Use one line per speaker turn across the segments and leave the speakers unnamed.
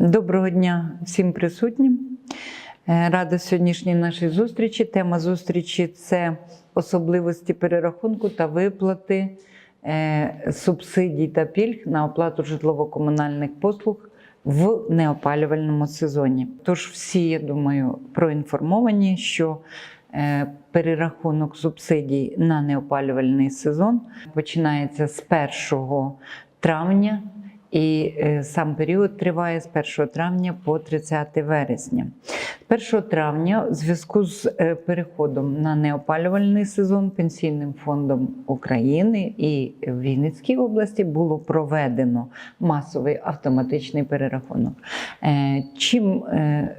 Доброго дня всім присутнім. Е, Рада сьогоднішній нашій зустрічі. Тема зустрічі це особливості перерахунку та виплати е, субсидій та пільг на оплату житлово-комунальних послуг в неопалювальному сезоні. Тож всі, я думаю, проінформовані, що е, перерахунок субсидій на неопалювальний сезон починається з 1 травня. І е, сам період триває з 1 травня по 30 вересня. З 1 травня, в зв'язку з е, переходом на неопалювальний сезон Пенсійним фондом України і в Вінницькій області було проведено масовий автоматичний перерахунок. Е, Чим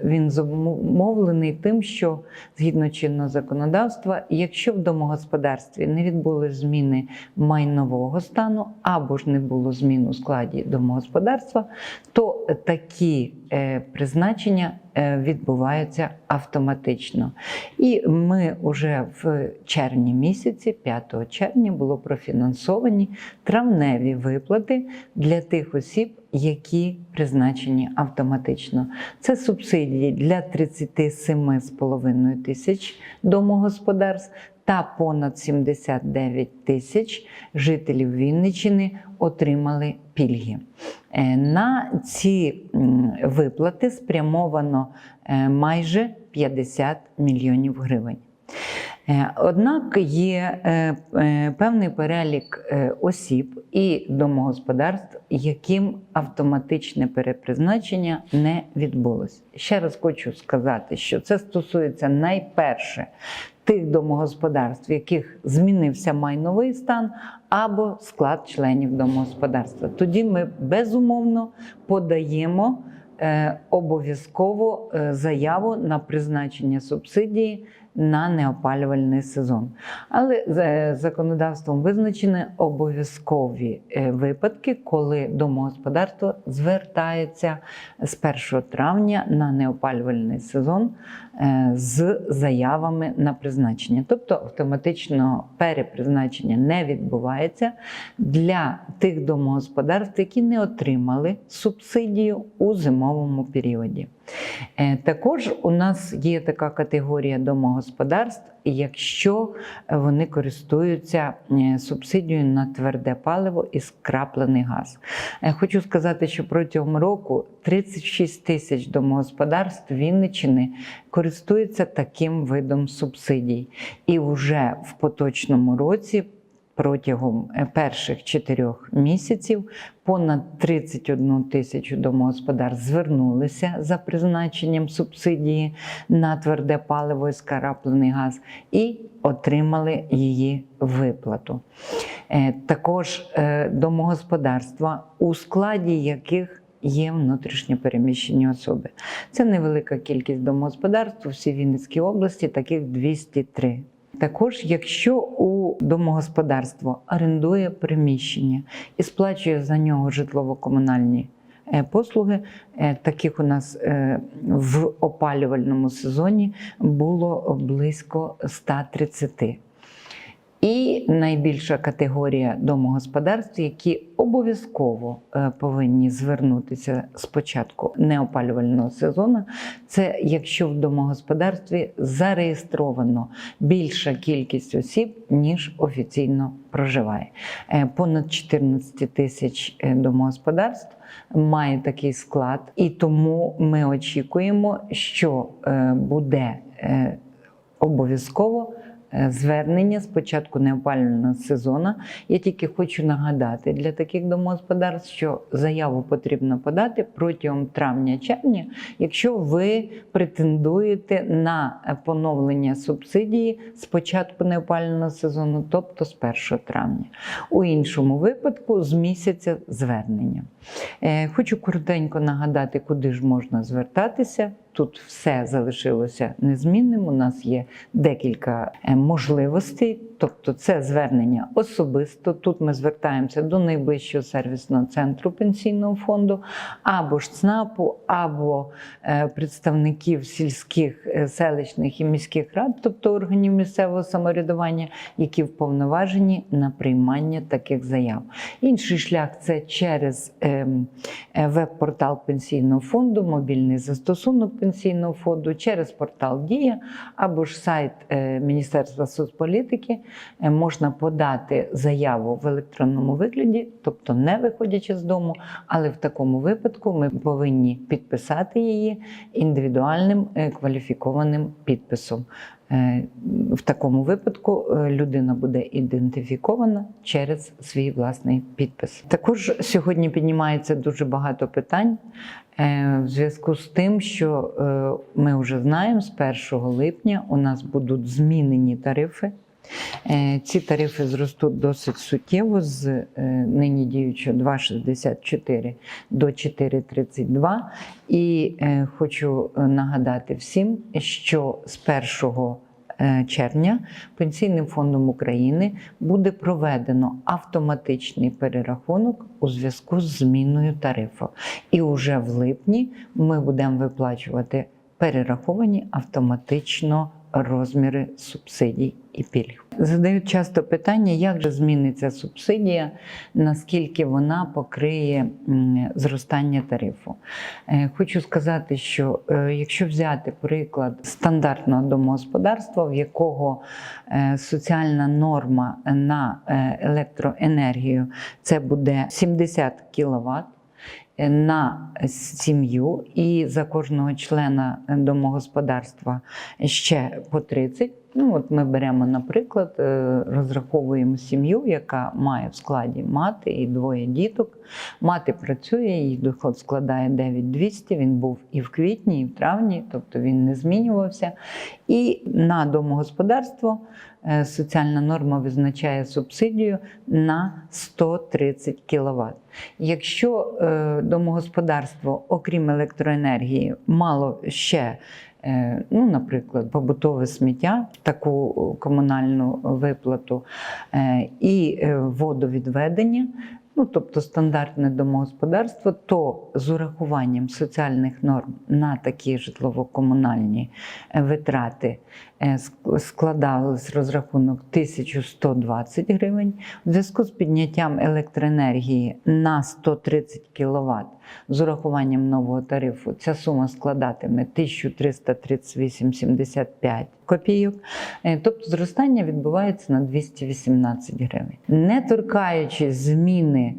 він зумовлений? Тим, що згідно чинного законодавства, якщо в домогосподарстві не відбулись зміни майнового стану або ж не було змін у складі домогосподарства, то такі е, призначення е, відбуваються автоматично. І ми вже в червні місяці, 5 червня, було профінансовані травневі виплати для тих осіб, які призначені автоматично. Це субсидії для 37,5 тисяч домогосподарств та понад 79 тисяч жителів Вінниччини отримали пільги. Е, На ці виплати спрямовано е, майже 50 мільйонів гривень. Е, Однак є е, е, певний перелік осіб і домогосподарств, яким автоматичне перепризначення не відбулося. Ще раз хочу сказати, що це стосується найперше тих домогосподарств, в яких змінився майновий стан або склад членів домогосподарства. Тоді ми безумовно подаємо обов'язково заяву на призначення субсидії на неопалювальний сезон. Але за законодавством визначені обов'язкові е, випадки, коли домогосподарство звертається з 1 травня на неопалювальний сезон з заявами на призначення. Тобто автоматичного перепризначення не відбувається для тих домогосподарств, які не отримали субсидію у зимовому періоді. Е, Також у нас є така категорія домогосподарств, якщо вони користуються е, субсидією на тверде паливо і скраплений газ. Е, Хочу сказати, що протягом року 36 тисяч домогосподарств Вінниччини користуються таким видом субсидій. І вже в поточному році протягом е, перших чотирьох місяців понад 31 тисячу домогосподарств звернулися за призначенням субсидії на тверде паливо і скраплений газ і отримали її виплату. Е, Також е, домогосподарства, у складі яких Є внутрішньо переміщені особи. Це невелика кількість домогосподарств у всій Вінницькій області, таких 203. Також, якщо у домогосподарство орендує приміщення і сплачує за нього житлово-комунальні е, послуги, е, таких у нас е, в опалювальному сезоні було близько 130. І найбільша категорія домогосподарств, які обов'язково е, повинні звернутися спочатку неопалювального сезону, це якщо в домогосподарстві зареєстровано більша кількість осіб, ніж офіційно проживає. Е, Понад 14 тисяч е, домогосподарств має такий склад, і тому ми очікуємо, що буде обов'язково звернення з початку неопалювального сезону. Я тільки хочу нагадати для таких домогосподарств, що заяву потрібно подати протягом травня-червня, якщо ви претендуєте на е, поновлення субсидії з початку неопалювального сезону, тобто з 1 травня. У іншому випадку з місяця звернення. Е, Хочу коротенько нагадати, куди ж можна звертатися. Тут все залишилося незмінним. У нас є декілька е, можливостей. Тобто це звернення особисто. Тут ми звертаємося до найближчого сервісного центру пенсійного фонду, або ж ЦНАПу, або е, представників сільських, е, селищних і міських рад, тобто органів місцевого самоврядування, які вповноважені на приймання таких заяв. Інший шлях це через ем, е, веб-портал пенсійного фонду, мобільний застосунок пенсійного фонду, через портал Дія або ж сайт Міністерства соцполітики можна подати заяву в електронному вигляді, тобто не виходячи з дому, але в такому випадку ми повинні підписати її індивідуальним е, кваліфікованим підписом. Е, В такому випадку е, людина буде ідентифікована через свій власний підпис. Також сьогодні піднімається дуже багато питань е, в зв'язку з тим, що е, ми вже знаємо, з 1 липня у нас будуть змінені тарифи. Е, Ці тарифи зростуть досить суттєво з е, нині діючого 2,64 до 4,32. І е, хочу нагадати всім, що з 1 е, червня Пенсійним фондом України буде проведено автоматичний перерахунок у зв'язку з зміною тарифу. І вже в липні ми будемо виплачувати перераховані автоматично розміри субсидій і пільг. Задають часто питання, як же зміниться субсидія, наскільки вона покриє зростання тарифу. Е, Хочу сказати, що е, якщо взяти приклад стандартного домогосподарства, в якого е, соціальна норма на електроенергію це буде 70 кВт, на сім'ю і за кожного члена домогосподарства ще по 30. Ну, от ми беремо, наприклад, е, розраховуємо сім'ю, яка має в складі мати і двоє діток. Мати працює, її доход складає 9200, він був і в квітні, і в травні, тобто він не змінювався. І на домогосподарство е, соціальна норма визначає субсидію на 130 кВт. Якщо е, домогосподарство, окрім електроенергії, мало ще Ну, наприклад, побутове сміття, таку комунальну виплату е, і е, водовідведення, ну тобто стандартне домогосподарство, то з урахуванням соціальних норм на такі житлово-комунальні е, витрати е, ск- складались розрахунок 1120 гривень. В зв'язку з підняттям електроенергії на 130 кВт з урахуванням нового тарифу ця сума складатиме 1338,75 копійок. Е, Тобто зростання відбувається на 218 гривень. Не торкаючись зміни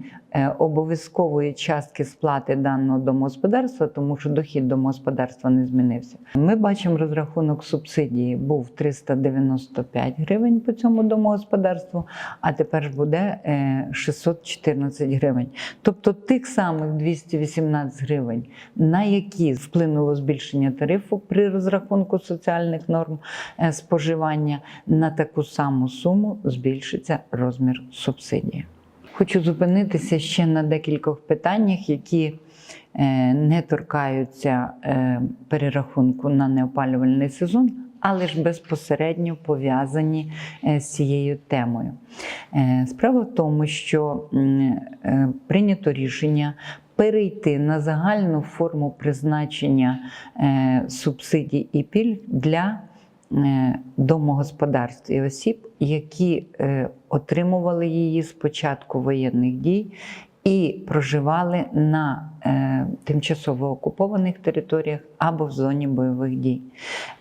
обов'язкової частки сплати даного домогосподарства, тому що дохід домогосподарства не змінився. Ми бачимо розрахунок субсидії був 395 гривень по цьому домогосподарству, а тепер буде е, 614 гривень. Тобто тих самих 218 гривень, на які вплинуло збільшення тарифу при розрахунку соціальних норм е, споживання, на таку саму суму збільшиться розмір субсидії. Хочу зупинитися ще на декількох питаннях, які е, не торкаються е, перерахунку на неопалювальний сезон, але ж безпосередньо пов'язані е, з цією темою. Справа в тому, що прийнято рішення перейти на загальну форму призначення субсидій і пільг для домогосподарств і осіб, які отримували її з початку воєнних дій і проживали на е, тимчасово окупованих територіях або в зоні бойових дій.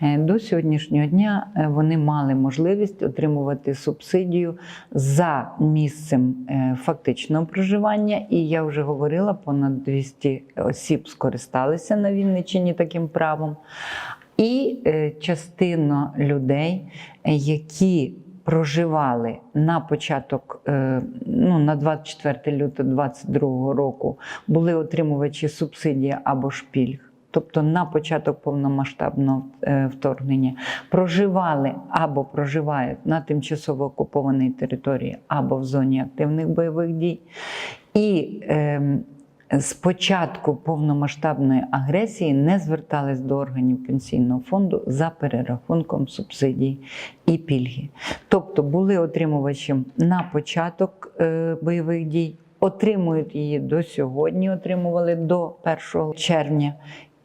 Е, До сьогоднішнього дня е, вони мали можливість отримувати субсидію за місцем е, фактичного проживання, і я вже говорила, понад 200 осіб скористалися на Вінниччині таким правом. І е, частина людей, е, які проживали на початок, е, ну, на 24 лютого 2022 року, були отримувачі субсидії або ж пільг. Тобто на початок повномасштабного е, вторгнення проживали або проживають на тимчасово окупованій території, або в зоні активних бойових дій. І ем, з початку повномасштабної агресії не звертались до органів пенсійного фонду за перерахунком субсидій і пільги. Тобто були отримувачем на початок е, бойових дій, отримують її до сьогодні, отримували до 1 червня.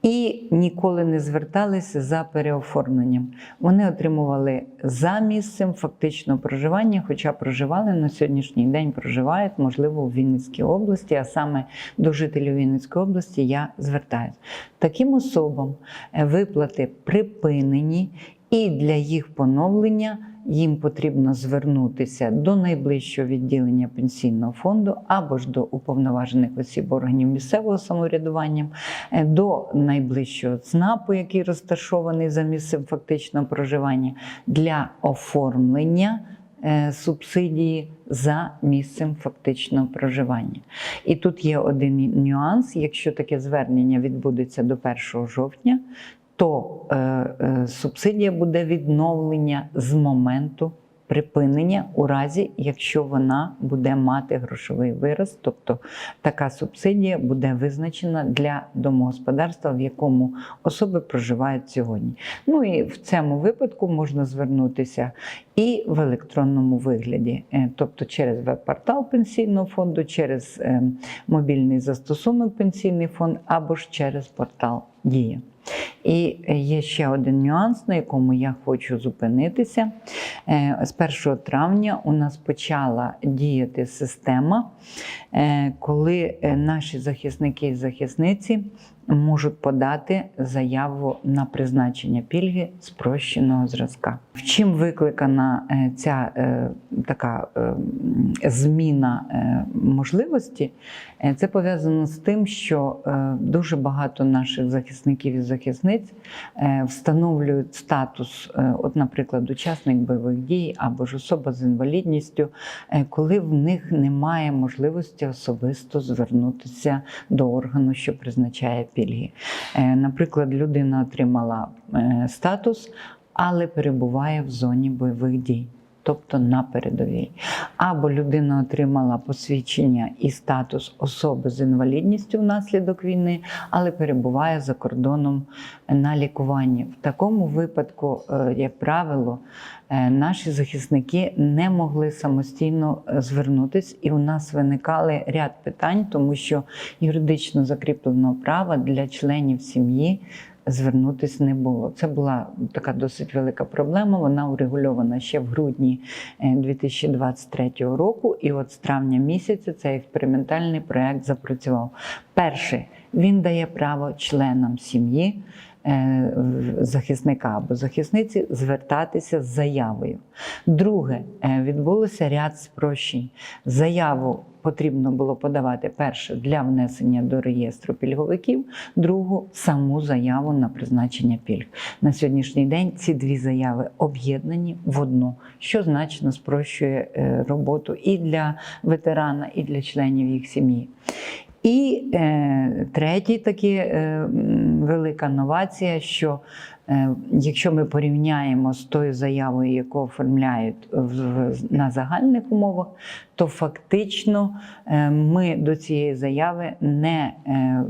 І ніколи не зверталися за переоформленням. Вони отримували за місцем фактично проживання, хоча проживали на сьогоднішній день, проживають, можливо, у Вінницькій області, а саме до жителів Вінницької області я звертаюся. Таким особам е, виплати припинені, і для їх поновлення їм потрібно звернутися до найближчого відділення пенсійного фонду або ж до уповноважених осіб органів місцевого самоврядування, е, до найближчого ЦНАПу, який розташований за місцем фактичного проживання, для оформлення. е, Субсидії за місцем фактичного проживання. І тут є один нюанс: якщо таке звернення відбудеться до 1 жовтня, то е, е, субсидія буде відновлення з моменту припинення у разі, якщо вона буде мати грошовий вираз, тобто така субсидія буде визначена для домогосподарства, в якому особи проживають сьогодні. Ну і в цьому випадку можна звернутися і в електронному вигляді, Е, тобто через веб-портал пенсійного фонду, через е, мобільний застосунок пенсійний фонд або ж через портал Дія. І є ще один нюанс, на якому я хочу зупинитися. Е, З 1 травня у нас почала діяти система, е, коли е, наші захисники і захисниці можуть подати заяву на призначення пільги спрощеного зразка. В чим викликана е, ця е, така е, зміна можливості? Це пов'язано з тим, що дуже багато наших захисників і захисниць встановлюють статус, от, наприклад, учасник бойових дій або ж особа з інвалідністю, коли в них немає можливості особисто звернутися до органу, що призначає пільги. Е, Наприклад, людина отримала е, статус, але перебуває в зоні бойових дій. Тобто на передовій. Або людина отримала посвідчення і статус особи з інвалідністю внаслідок війни, але перебуває за кордоном на лікуванні. В такому випадку, е, як правило, е, наші захисники не могли самостійно е, звернутися, і у нас виникали ряд питань, тому що юридично закріпленого права для членів сім'ї звернутися не було. Це була така досить велика проблема. Вона урегульована ще в грудні е, 2023 року. І от з травня місяця цей експериментальний проект запрацював. Перше, він дає право членам сім'ї. Е, Захисника або захисниці звертатися з заявою. Друге, е, відбулося ряд спрощень. Заяву потрібно було подавати перше для внесення до реєстру пільговиків, другу саму заяву на призначення пільг. На сьогоднішній день ці дві заяви об'єднані в одну, що значно спрощує е, роботу і для ветерана, і для членів їх сім'ї. І е, третій такі е, велика новація, що е, якщо ми порівняємо з тою заявою, яку оформляють в, в- на загальних умовах, то фактично е, ми до цієї заяви не, е,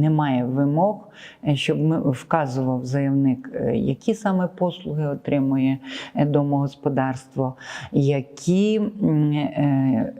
немає вимог, е, щоб ми вказував заявник, е, які саме послуги отримує е, домогосподарство, які е,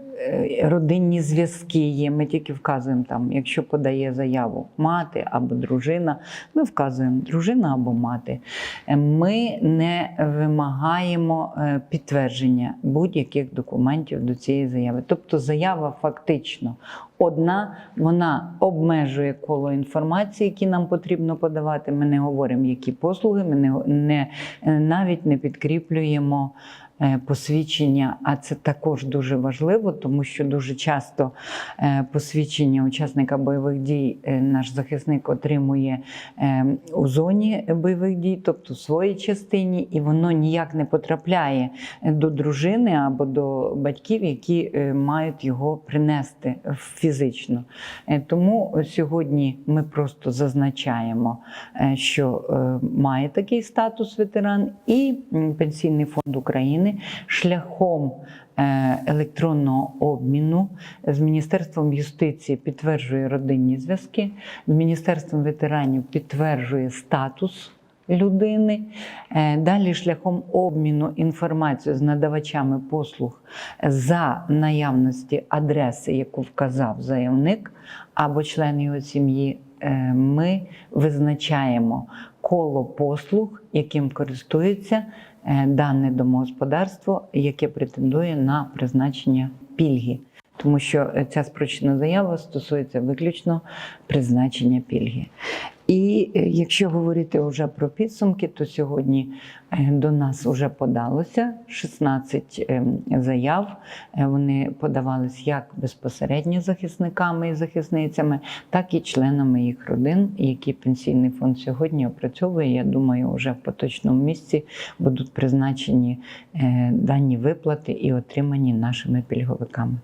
родинні зв'язки є. Ми тільки вказуємо там, якщо подає заяву мати або дружина, ми вказуємо дружина або мати. Е, Ми не вимагаємо е, підтвердження будь-яких документів до цієї заяви. Тобто заява фактично одна, вона обмежує коло інформації, які нам потрібно подавати. Ми не говоримо, які послуги, ми не, е, навіть не підкріплюємо е, посвідчення, а це також дуже важливо, тому що дуже часто е, посвідчення учасника бойових дій е, наш захисник отримує е, у зоні бойових дій, тобто в своїй частині, і воно ніяк не потрапляє до дружини або до батьків, які е, мають його принести фізично. Е, Тому сьогодні ми просто зазначаємо, е, що е, має такий статус ветеран, і Пенсійний фонд України України шляхом е, електронного обміну з Міністерством юстиції підтверджує родинні зв'язки, з Міністерством ветеранів підтверджує статус людини. Е, Далі шляхом обміну інформацією з надавачами послуг за наявності адреси, яку вказав заявник або член його сім'ї, е, ми визначаємо коло послуг, яким користується дане домогосподарство, яке претендує на призначення пільги. Тому що е, ця спрощена заява стосується виключно призначення пільги. І е, якщо говорити вже про підсумки, то сьогодні е, до нас вже подалося 16 е, заяв. Вони подавались як безпосередньо захисниками і захисницями, так і членами їх родин, які пенсійний фонд сьогодні опрацьовує. Я думаю, вже в поточному місці будуть призначені дані виплати і отримані нашими пільговиками.